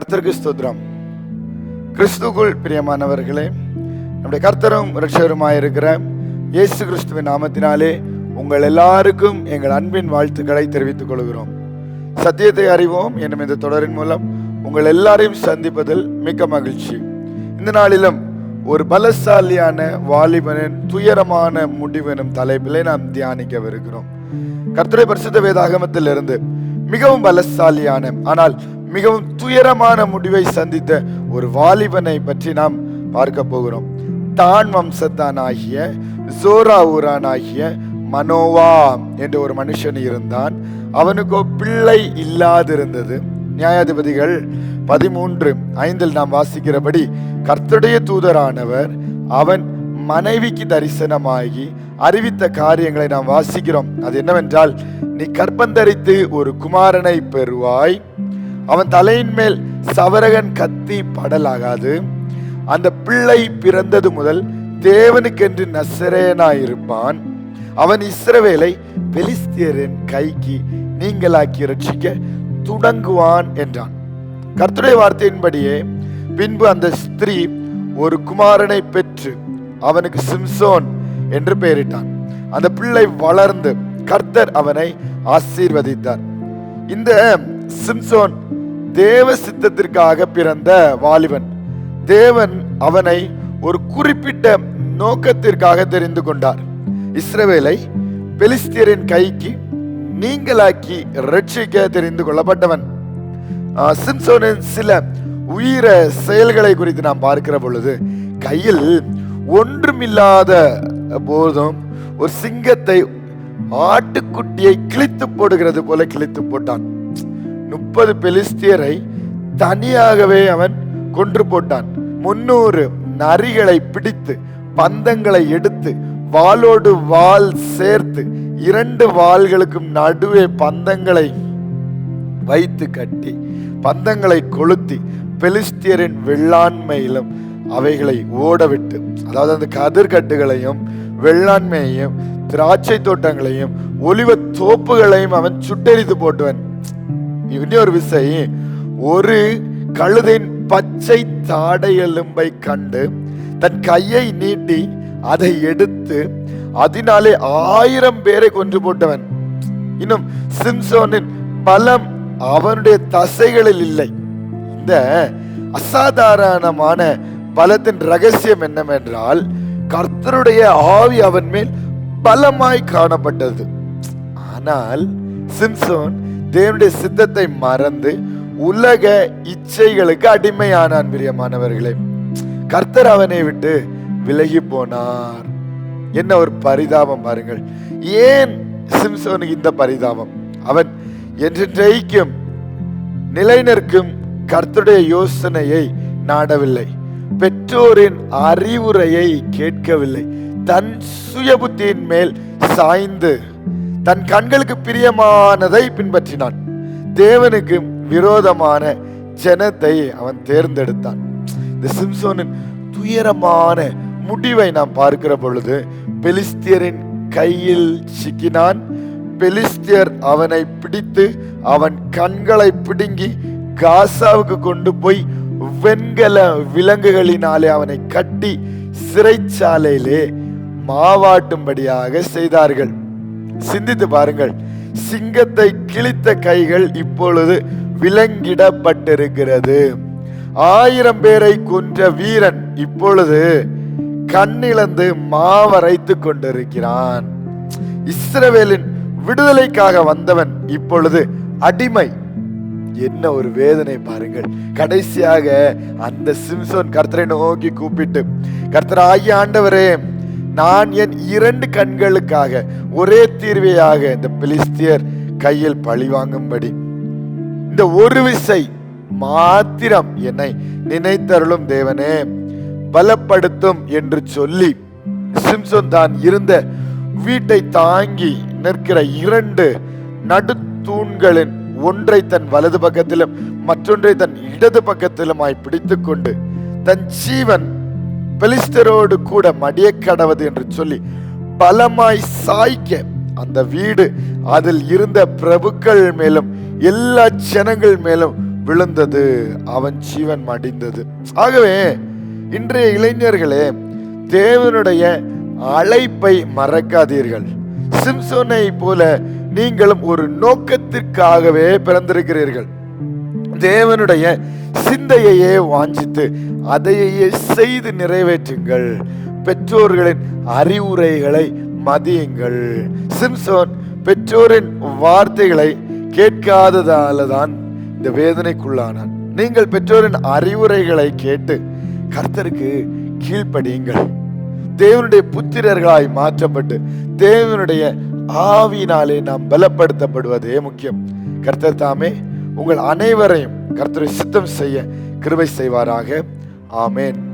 கர்த்தருக்கு ஸ்தோத்ரம் கிறிஸ்துக்குள் பிரியமானவர்களே நம்முடைய கர்த்தரும் இரட்சகருமாயிருக்கிற இயேசு கிறிஸ்துவின் நாமத்தினாலே உங்கள் எல்லாருக்கும் எங்கள் அன்பின் வாழ்த்துக்களை தெரிவித்துக் கொள்கிறோம். சத்தியத்தை அறிவோம் என்னும் இந்த தொடரின் மூலம் உங்கள் எல்லாரையும் சந்திப்பதில் மிக்க மகிழ்ச்சி. இந்த நாளிலும் ஒரு பலசாலியான வாலிபனின் துயரமான முடிவு எனும் தலைப்பிலே நாம் தியானிக்கவிருக்கிறோம். கர்த்தரை பரிசுத்த வேதாகமத்திலிருந்து மிகவும் பலசாலியான ஆனால் மிகவும் துயரமான முடிவை சந்தித்த ஒரு வாலிபனை பற்றி நாம் பார்க்க போகிறோம். தான் வம்சத்தானாகிய ஜோராவூரானாகிய மனோவா என்ற ஒரு மனுஷன் இருந்தான். அவனுக்கோ பிள்ளை இல்லாதிருந்தது. நியாயாதிபதிகள் பதிமூன்று ஐந்தில் நாம் வாசிக்கிறபடி கர்த்தருடைய தூதரானவர் அவன் மனைவிக்கு தரிசனமாகி அறிவித்த காரியங்களை நாம் வாசிக்கிறோம். அது என்னவென்றால் நீ கற்பந்தரித்து ஒரு குமாரனை பெறுவாய். அவன் தலையின் மேல் சவரகன் கத்தி படலாகாது. அந்த பிள்ளை பிறந்தது முதல் தேவனுக்கென்று நசரேனாயிருப்பான் அவன் இஸ்ரவேலை பெலிஸ்தியரின் கைக்கு நீங்களாக்கி ரட்சிக்க துடங்குவான் என்றான். கர்த்துடைய வார்த்தையின்படியே பின்பு அந்த ஸ்திரீ ஒரு குமாரனை பெற்று அவனுக்கு சிம்சோன் என்று பெயரிட்டான். அந்த பிள்ளை வளர்ந்து கர்த்தர் அவனை ஆசீர்வதித்தார். இந்த சிம்சோன் தேவ சித்தத்திற்காக பிறந்த வாலிபன். தேவன் அவனை ஒரு குறிப்பிட்ட நோக்கத்திற்காக தெரிந்து கொண்டார். இஸ்ரவேலை பெலிஸ்தியரின் கைக்கு நீங்களாக்கி ரட்சிக்க தெரிந்து கொள்ளப்பட்டவன். சிம்சோனின் சில உயிர செயல்களை குறித்து நாம் பார்க்கிற பொழுது கையில் ஒன்றுமில்லாத போதும் ஒரு சிங்கத்தை ஆட்டுக்குட்டியை கிழித்து போடுகிறது போல கிழித்து போட்டான். முப்பது பெலிஸ்தியரை தனியாகவே அவன் கொன்று போட்டான். முன்னூறு நரிகளை பிடித்து பந்தங்களை எடுத்து வாளோடு வாள் சேர்த்து இரண்டு வாள்களுக்கும் நடுவே பந்தங்களை வைத்து கட்டி பந்தங்களை கொளுத்தி பெலிஸ்தியரின் வெள்ளாண்மையிலும் அவைகளை ஓடவிட்டு அதாவது அந்த கதிர்கட்டுகளையும் வெள்ளாண்மையையும் திராட்சை தோட்டங்களையும் ஒலிவ தோப்புகளையும் அவன் சுட்டெரித்து போட்டுவன். இன்னொரு விசை. ஒரு கழுதையின் பச்சை தாடை எலும்பை கண்டு தன் கையை நீட்டி அதை எடுத்து அதனாலே ஆயிரம் பேரை கொன்று போட்டவன். இன்னும் சிம்சோனின் பலம் அவனுடைய தசைகளில் இல்லை. இந்த அசாதாரணமான பலத்தின் ரகசியம் என்னவென்றால் கர்த்தருடைய ஆவி அவன் மேல் பலமாய் காணப்பட்டது. ஆனால் சிம்சோன் தேவனுடைய சித்தத்தை மறந்து உலக இச்சைகளுக்கு அடிமையானான் பிரியமானவர்களே. கர்த்தர் அவனை விட்டு விலகி போனார். என்ன ஒரு பரிதாபம் பாருங்கள். ஏன் சிம்சோனுக்கு இந்த பரிதாபம்? அவன் என்றைக்கும் நிலைநிற்கும் கர்த்தருடைய யோசனையை நாடவில்லை. பெற்றோரின் அறிவுரையை கேட்கவில்லை. தன் சுய புத்தியின் மேல் சாய்ந்து தன் கண்களுக்கு பிரியமானதை பின்பற்றினான். தேவனுக்கு விரோதமான ஜனத்தை அவன் தேர்ந்தெடுத்தான். இந்த சிம்சோனின் துயரமான முடிவை நாம் பார்க்கிற பொழுது பெலிஸ்தியரின் கையில் சிக்கினான். பெலிஸ்தியர் அவனை பிடித்து அவன் கண்களை பிடுங்கி காசாவுக்கு கொண்டு போய் வெண்கல விலங்குகளினாலே அவனை கட்டி சிறைச்சாலையிலே மாவாட்டும்படியாக செய்தார்கள். சிந்தித்து பாருங்கள். சிங்கத்தை கிழித்த கைகள் இப்பொழுது விலங்கிடப்பட்டிருக்கிறது. ஆயிரம் பேரை கொன்ற வீரன் இப்பொழுது கண்ணிழந்து மாவரைத்து கொண்டிருக்கிறான். இஸ்ரவேலின் விடுதலைக்காக வந்தவன் இப்பொழுது அடிமை. என்ன ஒரு வேதனை பாருங்கள். கடைசியாக அந்த சிம்சோன் கர்த்தரை நோக்கி கூப்பிட்டு கர்த்தர் ஆகிய ஆண்டவரே நான் என் இரண்டு கண்களுக்காக ஒரே தீர்வையாக இந்த பிலிஸ்தியர் கையில் பழி வாங்கும்படி. இந்த ஒரு விசை மாத்திரம் என்னை நினைத்தருளும் தேவனே பலப்படுத்தும் என்று சொல்லி சிம்சன் தான் இருந்த வீட்டை தாங்கி நிற்கிற இரண்டு நடுத்தூண்களின் ஒன்றை தன் வலது பக்கத்திலும் மற்றொன்றை தன் இடது பக்கத்திலுமாய் பிடித்துக்கொண்டு தன் ஜீவன் பெலிஸ்தரோடு கூட மடிய கடவது என்று சொல்லி பலமாய் சாய்க்க அந்த வீடு அதில் இருந்த பிரபுக்கள் மேலும் எல்லா ஜனங்கள் மேலும் விழுந்தது. அவன் ஜீவன் மடிந்தது. ஆகவே இன்றைய இளைஞர்களே தேவனுடைய அழைப்பை மறக்காதீர்கள். சிம்சோனை போல நீங்களும் ஒரு நோக்கத்திற்காகவே பிறந்திருக்கிறீர்கள். தேவனுடைய சிந்தையையே வாஞ்சித்து அதையே செய்து நிறைவேற்றுங்கள். பெற்றோர்களின் அறிவுரைகளை மதியுங்கள். சிம்சோன் பெற்றோரின் வார்த்தைகளை கேட்காததால தான் இந்த வேதனைக்குள்ளானான். நீங்கள் பெற்றோரின் அறிவுரைகளை கேட்டு கர்த்தருக்கு கீழ்ப்படியுங்கள். தேவனுடைய புத்திரர்களாய் மாற்றப்பட்டு தேவனுடைய ஆவியினாலே நாம் பலப்படுத்தப்படுவதே முக்கியம். கர்த்தர் தாமே உங்கள் அனைவரையும் கர்த்தரை சித்தம் செய்ய கிருபை செய்வாராக. ஆமேன்.